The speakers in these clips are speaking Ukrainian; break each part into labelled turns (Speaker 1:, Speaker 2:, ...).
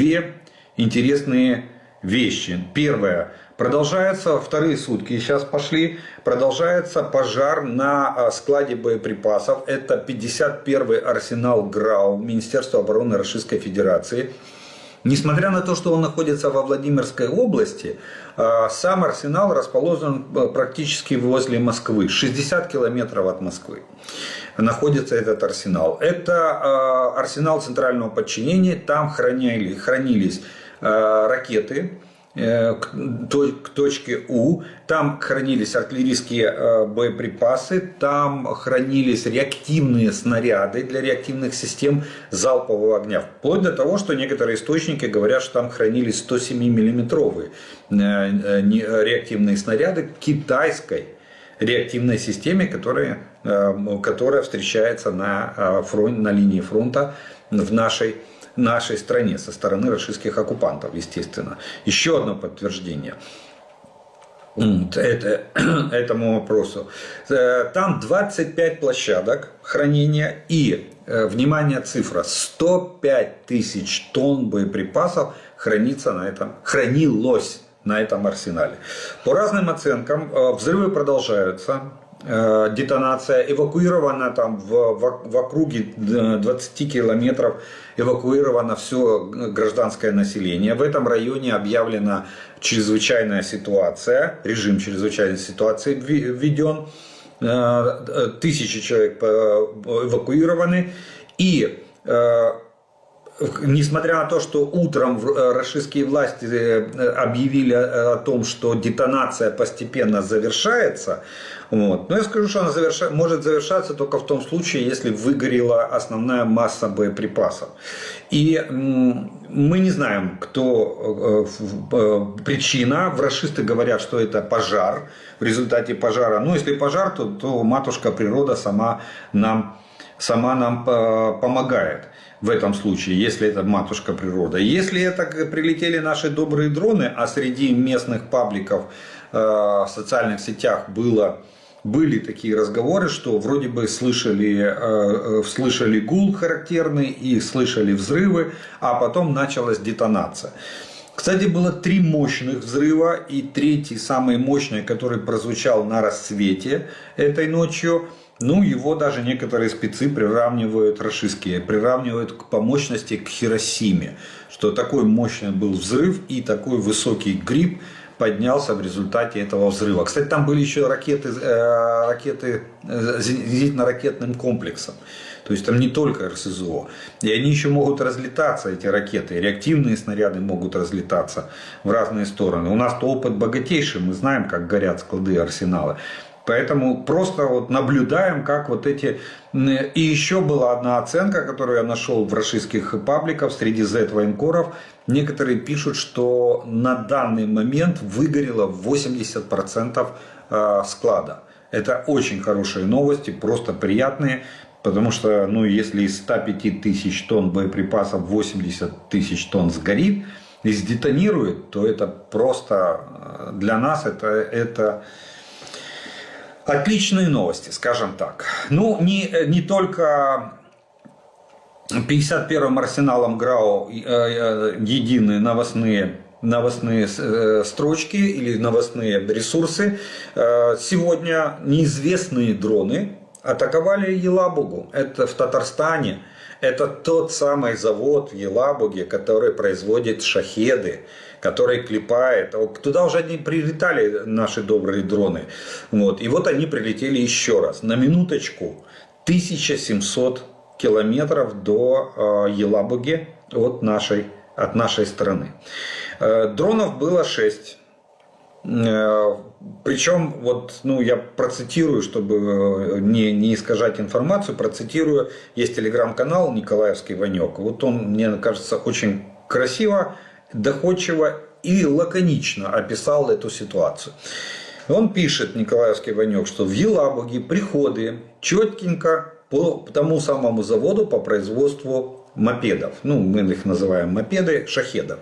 Speaker 1: две интересные вещи. Первое. Продолжается, вторые сутки сейчас пошли, продолжается пожар на а, складе боеприпасов. Это 51-й арсенал ГРАУ Министерства обороны Российской Федерации. Несмотря на то, что он находится во Владимирской области, а, сам арсенал расположен а, практически возле Москвы, 60 километров от Москвы находится этот арсенал. Это арсенал центрального подчинения, там хранили, хранились ракеты, Э, к точке У. Там хранились артиллерийские э, боеприпасы, там хранились реактивные снаряды для реактивных систем залпового огня. Вплоть до того, что некоторые источники говорят, что там хранились 107-миллиметровые э, реактивные снаряды китайской реактивной системе, которая, которая встречается на, фронт, на линии фронта в нашей нашей стране со стороны российских оккупантов, естественно. Еще одно подтверждение это, этому вопросу. Э, там 25 площадок хранения и, э, внимание, цифра, 105 тысяч тонн боеприпасов хранится на этом, хранилось на этом арсенале. По разным оценкам, э, взрывы продолжаются, детонация, эвакуирована там в, в, в округе 20 километров эвакуировано все гражданское население. В этом районе объявлена чрезвычайная ситуация, режим чрезвычайной ситуации введен. Э, тысячи человек эвакуированы. И э, несмотря на то, что утром э, российские власти объявили о том, что детонация постепенно завершается, вот. Но я скажу, что она заверша... может завершаться только в том случае, если выгорела основная масса боеприпасов. И мы не знаем, кто э, э, причина. Врашисты говорят, что это пожар. В результате пожара, ну если пожар, то, то матушка природа сама нам, сама нам э, помогает в этом случае, если это матушка природа. Если это прилетели наши добрые дроны, а среди местных пабликов в социальных сетях было были такие разговоры, что вроде бы слышали, э, э, слышали гул характерный и слышали взрывы, а потом началась детонация. Кстати, было три мощных взрыва, и третий, самый мощный, который прозвучал на рассвете этой ночью, ну, его даже некоторые спецы приравнивают, российские, приравнивают по мощности к Хиросиме, что такой мощный был взрыв и такой высокий гриб – поднялся в результате этого взрыва. Кстати, там были еще ракеты, э, ракеты э, зенитно-ракетным комплексом. То есть там не только РСЗО. И они еще могут разлетаться, эти ракеты. Реактивные снаряды могут разлетаться в разные стороны. У нас-то опыт богатейший, мы знаем, как горят склады арсеналы. Поэтому просто вот наблюдаем, как вот эти... И еще была одна оценка, которую я нашел в российских пабликах среди Z-военкоров. Некоторые пишут, что на данный момент выгорело 80% э, склада. Это очень хорошие новости, просто приятные. Потому что, ну, если из 105 тысяч тонн боеприпасов 80 тысяч тонн сгорит и сдетонирует, то это просто э, для нас это, это Отличные новости, скажем так. Ну, не, не только 51-м арсеналом ГРАУ э, э, единые новостные новостные э, строчки или новостные ресурсы. Сегодня неизвестные дроны атаковали Елабугу. Это в Татарстане. Это тот самый завод в Елабуге, который производит шахеды который клепает. Туда уже не прилетали наши добрые дроны. Вот. И вот они прилетели еще раз. На минуточку 1700 километров до э, Елабуги от нашей, от нашей страны. Э, дронов было 6. Э, Причем, вот, ну, я процитирую, чтобы не, не искажать информацию, процитирую, есть телеграм-канал Николаевский Ванек. Вот он, мне кажется, очень красиво доходчиво и лаконично описал эту ситуацию. Он пишет, Николаевский Ванек, что в Елабуге приходы четенько по тому самому заводу по производству мопедов. Ну, мы их называем мопеды, шахедов.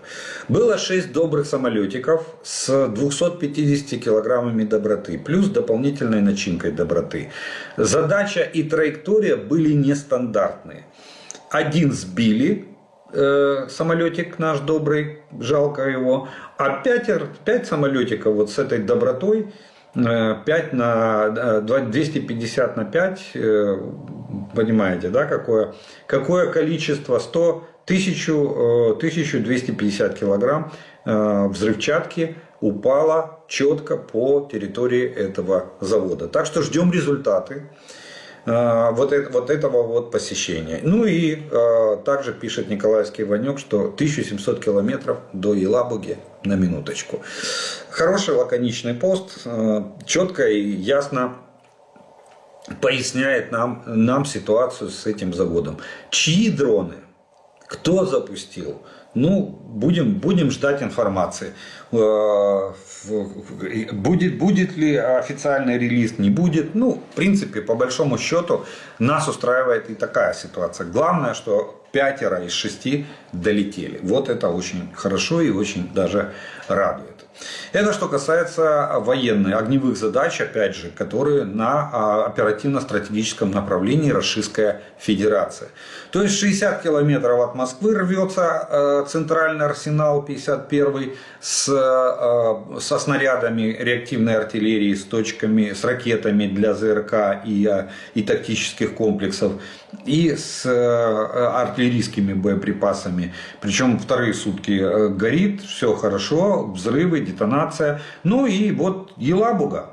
Speaker 1: Было 6 добрых самолетиков с 250 килограммами доброты, плюс дополнительной начинкой доброты. Задача и траектория были нестандартные. Один сбили, э, самолетик наш добрый, жалко его, а пятер, пять самолетиков вот с этой добротой, э, 5 на э, два- 250 на 5, э, понимаете, да, какое, какое количество, 100, 1000, э, 1250 килограмм э, взрывчатки упало четко по территории этого завода. Так что ждем результаты. э, вот, э- вот этого вот посещения. Ну и э, также пишет Николаевский Иванек, что 1700 километров до Елабуги на минуточку. Хороший лаконичный пост, э, четко и ясно поясняет нам, нам ситуацию с этим заводом. Чьи дроны? Кто запустил? Ну, будем, будем ждать информации. Э, Будет, будет ли официальный релиз, не будет. Ну, в принципе, по большому счету, нас устраивает и такая ситуация. Главное, что пятеро из шести долетели. Вот это очень хорошо и очень даже радует. Это что касается военных огневых задач, опять же, которые на а, оперативно-стратегическом направлении Российская Федерация. То есть 60 километров от Москвы рвется э, центральный арсенал 51 с, э, со снарядами реактивной артиллерии, с точками, с ракетами для ЗРК и, э, и тактических комплексов, и с артиллерийскими боеприпасами. Причем вторые сутки горит, все хорошо, взрывы, детонация. Ну и вот Елабуга.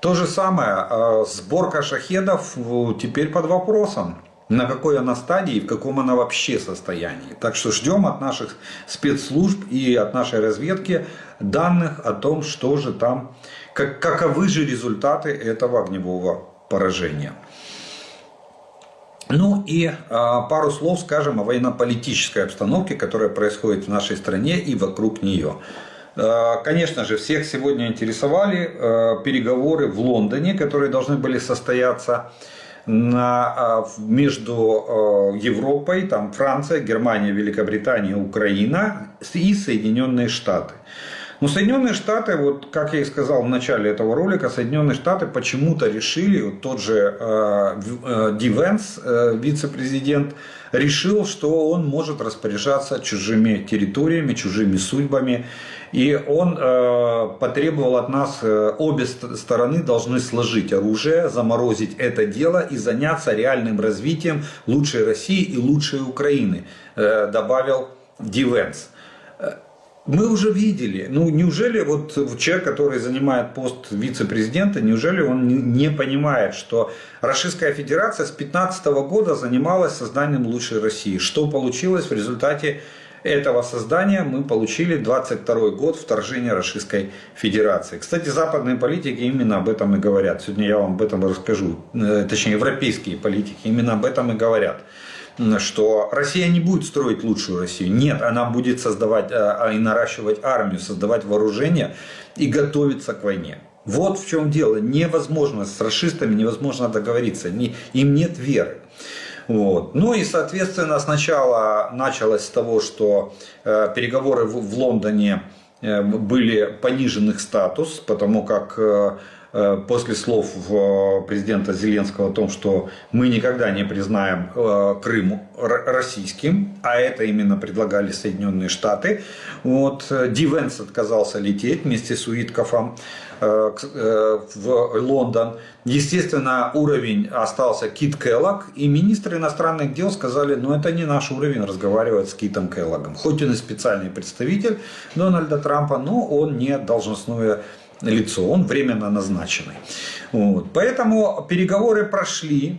Speaker 1: То же самое, э, сборка шахедов э, теперь под вопросом. На какой она стадии и в каком она вообще состоянии. Так что ждем от наших спецслужб и от нашей разведки данных о том, что же там, как, каковы же результаты этого огневого поражения. Ну и а, пару слов скажем о военно-политической обстановке, которая происходит в нашей стране и вокруг нее. А, Конечно же, всех сегодня интересовали а, переговоры в Лондоне, которые должны были состояться на, в- между Европой, там Франция, Германия, Великобритания, Украина и Соединенные Штаты. Но Соединенные Штаты, вот как я и сказал в начале этого ролика, Соединенные Штаты почему-то решили, вот тот же э, В- э, Ди Венс, э, вице-президент, решил, что он может распоряжаться чужими территориями, чужими судьбами. И он э, потребовал от нас, э, обе ст- стороны должны сложить оружие, заморозить это дело и заняться реальным развитием лучшей России и лучшей Украины, э, добавил Ди Венс. Мы уже видели, ну неужели вот человек, который занимает пост вице-президента, неужели он не понимает, что Российская Федерация с 2015 года занималась созданием лучшей России. Что получилось в результате этого создания? Мы получили 22 год вторжения Российской Федерации. Кстати, западные политики именно об этом и говорят. Сегодня я вам об этом расскажу. Э, Точнее, европейские политики именно об этом и говорят что Россия не будет строить лучшую Россию. Нет, она будет создавать а, а, и наращивать армию, создавать вооружение и готовиться к войне. Вот в чем дело. Невозможно с расистами невозможно договориться. Им нет веры. Вот. Ну и, соответственно, сначала началось с того, что э, переговоры в, в Лондоне э, были пониженных статус, потому как э, э, после слов э, президента Зеленского о том, что мы никогда не признаем э, Крым российским, а это именно предлагали Соединенные Штаты. Вот, э, Ди Венс отказался лететь вместе с Уиткофом в Лондон. Естественно, уровень остался Кит Келлог, и министры иностранных дел сказали, ну это не наш уровень разговаривать с Китом Келлогом. Хоть он и специальный представитель Дональда Трампа, но он не должностное лицо, он временно назначенный. Вот. Поэтому переговоры прошли,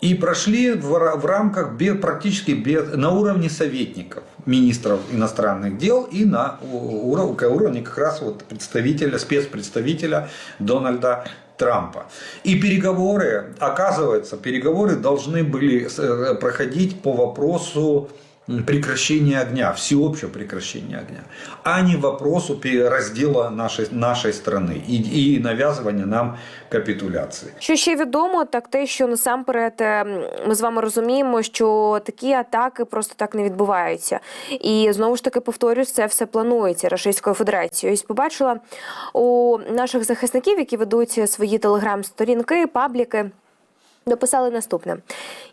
Speaker 1: и прошли в, в рамках бе- практически без, на уровне советников, министров иностранных дел и на у- уров- к уровне как раз вот представителя, спецпредставителя Дональда Трампа. И переговоры, оказывается, переговоры должны были э, проходить по вопросу м, прекращения огня, всеобщего прекращения огня, а не вопросу раздела нашей, нашей страны и, и навязывания нам капитуляции.
Speaker 2: Що ще відомо, так те, що насамперед е, ми з вами розуміємо, що такі атаки просто так не відбуваються. І знову ж таки повторюсь, це все планується Російською Федерацією. Ось побачила у наших захисників, які ведуть свої телеграм-сторінки, пабліки. Дописали наступне.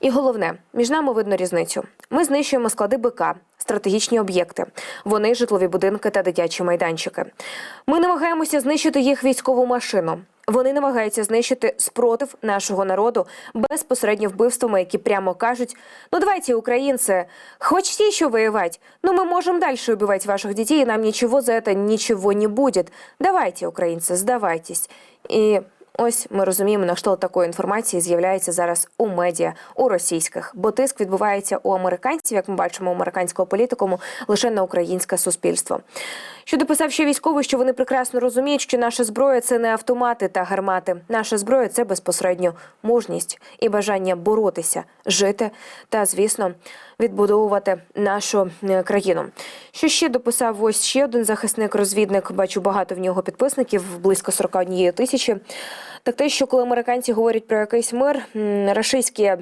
Speaker 2: І головне, між нами видно різницю. Ми знищуємо склади БК, стратегічні об'єкти. Вони житлові будинки та дитячі майданчики. Ми намагаємося знищити їх військову машину. Вони намагаються знищити спротив нашого народу безпосередньо вбивствами, які прямо кажуть: ну давайте, українці, хочете еще воевать? Ну мы можем дальше убивать ваших детей, и нам ничего за это ничего не будет. Давайте, українці, здавайтесь. І Ось ми розуміємо, на що такої інформації з'являється зараз у медіа, у російських, бо тиск відбувається у американців, як ми бачимо, у американського політикуму, лише на українське суспільство. Що дописав ще військовий, що вони прекрасно розуміють, що наша зброя це не автомати та гармати. Наша зброя це безпосередньо мужність і бажання боротися, жити та, звісно, відбудовувати нашу е, країну. Що ще дописав ось ще один захисник-розвідник? Бачу багато в нього підписників, близько 41 тисячі. Так те, що коли американці говорять про якийсь мир, рашистські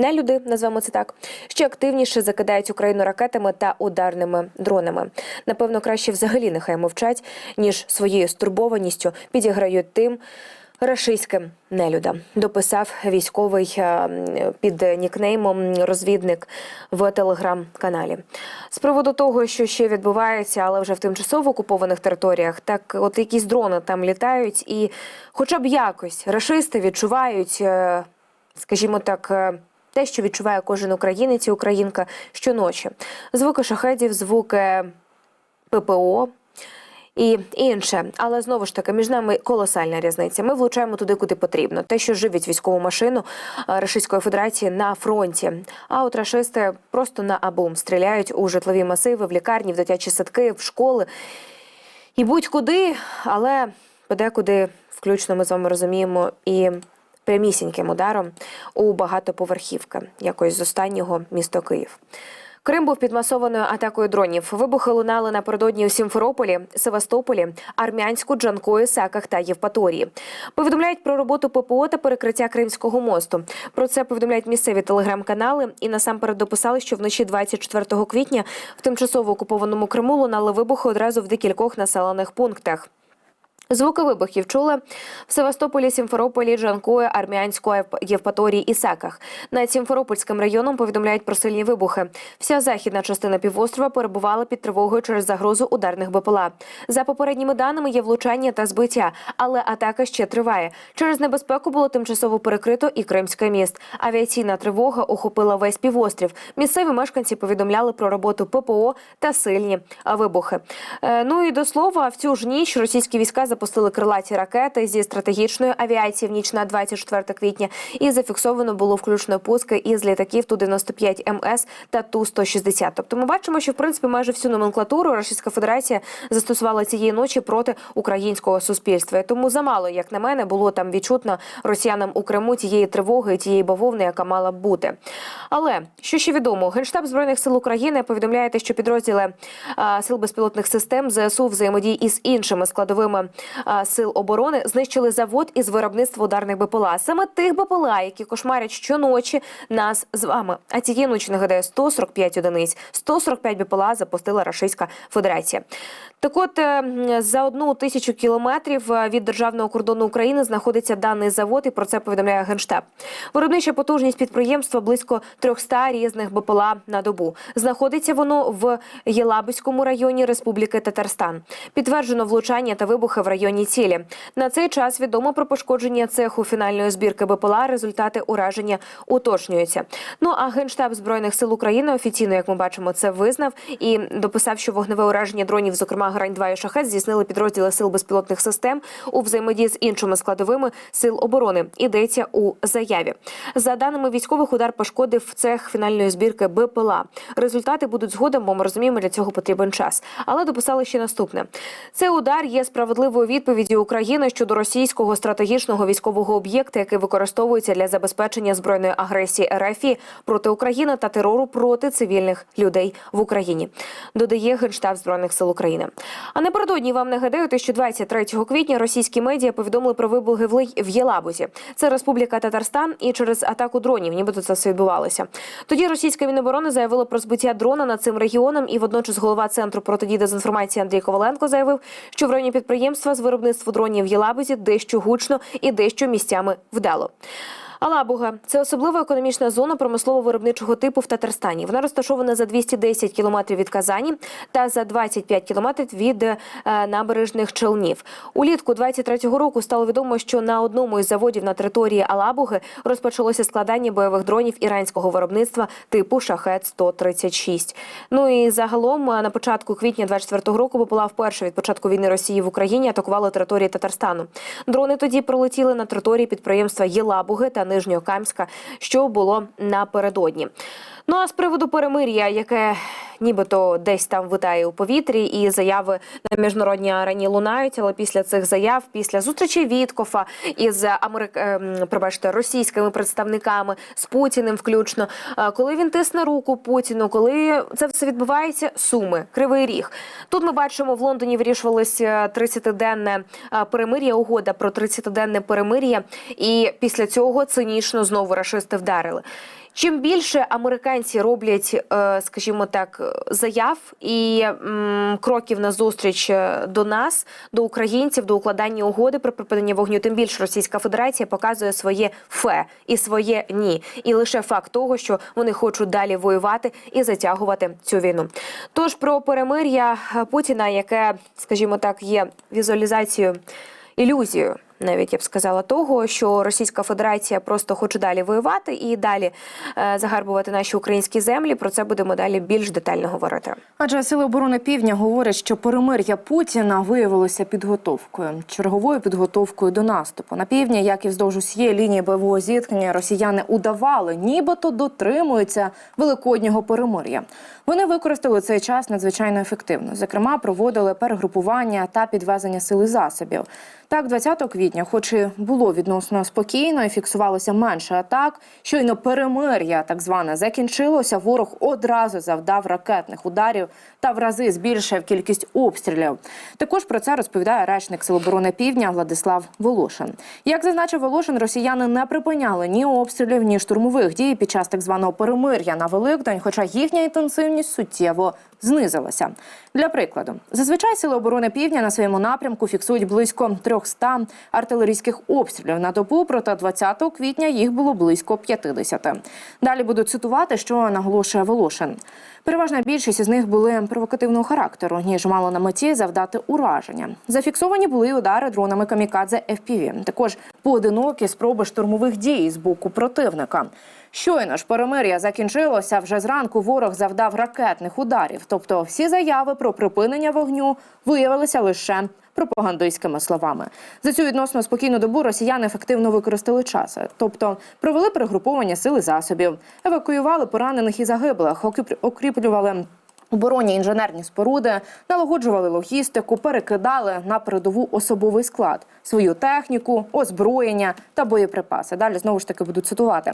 Speaker 2: нелюди, назвемо це так, ще активніше закидають Україну ракетами та ударними дронами. Напевно, краще взагалі нехай мовчать, ніж своєю стурбованістю підіграють тим. Рашистським нелюдам дописав військовий е, під нікнеймом розвідник в телеграм-каналі. З приводу того, що ще відбувається, але вже в тимчасово окупованих територіях, так от якісь дрони там літають, і хоча б якось рашисти відчувають, е, скажімо так. е, те, що відчуває кожен українець і українка щоночі. Звуки шахедів, звуки ППО, і інше, але знову ж таки між нами колосальна різниця. Ми влучаємо туди, куди потрібно. Те, що живить військову машину е, Російської Федерації на фронті. А от рашисти просто на абум стріляють у житлові масиви, в лікарні, в дитячі садки, в школи і будь-куди, але подекуди, включно ми з вами розуміємо, і прямісіньким ударом у багатоповерхівки, якось з останнього місто Київ. Крим був під масованою атакою дронів. Вибухи лунали напередодні у Сімферополі, Севастополі, Армянську, Джанкої, Саках та Євпаторії. Повідомляють про роботу ППО та перекриття Кримського мосту. Про це повідомляють місцеві телеграм-канали і насамперед дописали, що вночі 24 квітня в тимчасово окупованому Криму лунали вибухи одразу в декількох населених пунктах. Звуки вибухів чули в Севастополі, Сімферополі, Джанкої, Армянську, Євп- Євпаторії і Саках. Над Сімферопольським районом повідомляють про сильні вибухи. Вся західна частина півострова перебувала під тривогою через загрозу ударних БПЛА. За попередніми даними є влучання та збиття, але атака ще триває. Через небезпеку було тимчасово перекрито і Кримський міст. Авіаційна тривога охопила весь півострів. Місцеві мешканці повідомляли про роботу ППО та сильні вибухи. Е, Ну і до слова, в цю ж ніч російські війська запустили крилаті ракети зі стратегічної авіації в ніч на 24 квітня. І зафіксовано було включно пуски із літаків Ту-95 МС та Ту-160. Тобто ми бачимо, що в принципі майже всю номенклатуру Російська Федерація застосувала цієї ночі проти українського суспільства. Тому замало, як на мене, було там відчутно росіянам у Криму тієї тривоги, тієї бавовни, яка мала бути. Але що ще відомо, генштаб збройних сил України повідомляє, що підрозділи а, сил безпілотних систем ЗСУ взаємодії із іншими складовими сил оборони знищили завод із виробництва ударних БПЛА. Саме тих БПЛА, які кошмарять щоночі нас з вами. А цієї ночі нагадаю 145 одиниць, 145 БПЛА запустила Російська Федерація. Так от е, за одну тисячу кілометрів е, від державного кордону України знаходиться даний завод, і про це повідомляє генштаб. Виробнича потужність підприємства близько 300 різних БПЛА на добу. Знаходиться воно в Єлабузькому районі Республіки Татарстан. Підтверджено влучання та вибухи в районі цілі. На цей час відомо про пошкодження цеху фінальної збірки БПЛА. Результати ураження уточнюються. Ну а генштаб збройних сил України офіційно, як ми бачимо, це визнав і дописав, що вогневе ураження дронів, зокрема грань 2 і шахет, здійснили підрозділи сил безпілотних систем у взаємодії з іншими складовими сил оборони. Йдеться у заяві. За даними військових, удар пошкодив цех фінальної збірки БПЛА. Результати будуть згодом, бо ми розуміємо, для цього потрібен час. Але дописали ще наступне: цей удар є справедливою відповіддю України щодо російського стратегічного військового об'єкта, який використовується для забезпечення збройної агресії РФ проти України та терору проти цивільних людей в Україні. Додає генштаб збройних сил України. А напередодні вам нагадаю, що 23 квітня російські медіа повідомили про вибухи в Єлабузі. Це Республіка Татарстан, і через атаку дронів, нібито це все відбувалося. Тоді російська міноборони заявила про збиття дрона над цим регіоном, і водночас голова центру протидії дезінформації Андрій Коваленко заявив, що в районі підприємства з виробництва дронів в Єлабузі дещо гучно і дещо місцями вдало. Алабуга це особлива економічна зона промислово-виробничого типу в Татарстані. Вона розташована за 210 кілометрів від Казані та за 25 кілометрів від е, набережних Челнів. Улітку 23-го року стало відомо, що на одному із заводів на території Алабуги розпочалося складання бойових дронів іранського виробництва типу Шахет 136 Ну і загалом е, на початку квітня 24-го року БПЛА вперше від початку війни Росії в Україні атакували території Татарстану. Дрони тоді пролетіли на території підприємства Єлабуги та Нижньокамська, що було напередодні. Ну а з приводу перемир'я, яке нібито десь там витає у повітрі, і заяви на міжнародній арені лунають. Але після цих заяв, після зустрічі Віткофа із Америк... ем, пробачте, російськими представниками з Путіним, включно, е, коли він тисне руку Путіну, коли це все відбувається, суми, кривий ріг. Тут ми бачимо в Лондоні вирішувалося 30-денне е, перемир'я, угода про 30-денне перемир'я, і після цього цинічно знову рашисти вдарили. Чим більше американці роблять, е, скажімо так, заяв і кроків на зустріч е, до нас, до українців, до укладання угоди про припинення вогню, тим більше Російська Федерація показує своє фе і своє ні, і лише факт того, що вони хочуть далі воювати і затягувати цю війну. Тож про перемир'я Путіна, яке, скажімо так, є візуалізацією ілюзією. Навіть я б сказала того, що Російська Федерація просто хоче далі воювати і далі е, загарбувати наші українські землі. Про це будемо далі більш детально говорити.
Speaker 3: Адже сили оборони півдня говорять, що перемир'я Путіна виявилося підготовкою, черговою підготовкою до наступу. На півдні, як і вздовж усієї лінії бойового зіткнення, росіяни удавали, нібито дотримуються великоднього перемир'я. Вони використали цей час надзвичайно ефективно. Зокрема, проводили перегрупування та підвезення сил і засобів. Так, 20 квітня, хоч і було відносно спокійно і фіксувалося менше атак, щойно перемир'я так зване закінчилося. Ворог одразу завдав ракетних ударів та в рази збільшив кількість обстрілів. Також про це розповідає речник Сил оборони Півдня Владислав Волошин. Як зазначив Волошин, росіяни не припиняли ні обстрілів, ні штурмових дій під час так званого перемир'я на Великдень, хоча їхня інтенсивність суттєво знизилася. Для прикладу, зазвичай сили оборони Півдня на своєму напрямку фіксують близько 300 артилерійських обстрілів на добу. Проте 20 квітня їх було близько 50. Далі буду цитувати, що наголошує Волошин. Переважна більшість із них були провокативного характеру, ніж мало на меті завдати ураження. Зафіксовані були удари дронами камікадзе FPV. Також поодинокі спроби штурмових дій з боку противника. Щойно ж перемир'я закінчилося. Вже зранку ворог завдав ракетних ударів. Тобто, всі заяви про припинення вогню виявилися лише пропагандистськими словами. За цю відносно спокійну добу росіяни ефективно використали час, тобто провели перегруповання сили засобів, евакуювали поранених і загиблих, окріп- укріплювали оборонні інженерні споруди, налагоджували логістику, перекидали на передову особовий склад, свою техніку, озброєння та боєприпаси. Далі знову ж таки буду цитувати.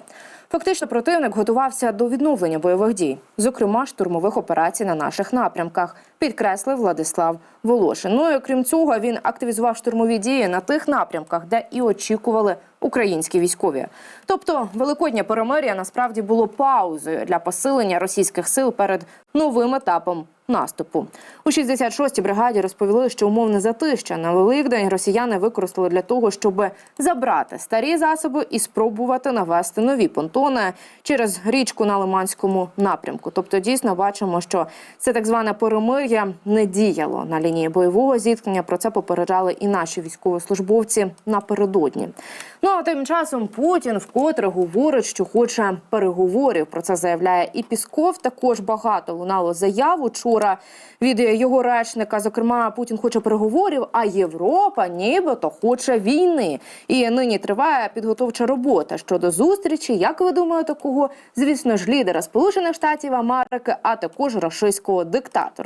Speaker 3: Фактично, противник готувався до відновлення бойових дій, зокрема штурмових операцій на наших напрямках, підкреслив Владислав Волошин. Ну і окрім цього, він активізував штурмові дії на тих напрямках, де і очікували українські військові. Тобто, великоднє перемир'я насправді було паузою для посилення російських сил перед новим етапом наступу. У 66-й бригаді розповіли, що умовне затища на Великдень росіяни використали для того, щоб забрати старі засоби і спробувати навести нові понтони через річку на Лиманському напрямку. Тобто, дійсно бачимо, що це так зване перемир'я не діяло на лінії бойового зіткнення. Про це попереджали і наші військовослужбовці напередодні. Ну а тим часом Путін вкотре говорить, що хоче переговорів. Про це заявляє і Пісков. Також багато лунало заяв учора від його речника. Зокрема, Путін хоче переговорів, а Європа нібито хоче війни. І нині триває підготовча робота щодо зустрічі. Як ви думаєте, кого? Звісно ж, лідера Сполучених Штатів Америки, а також рашистського диктатора.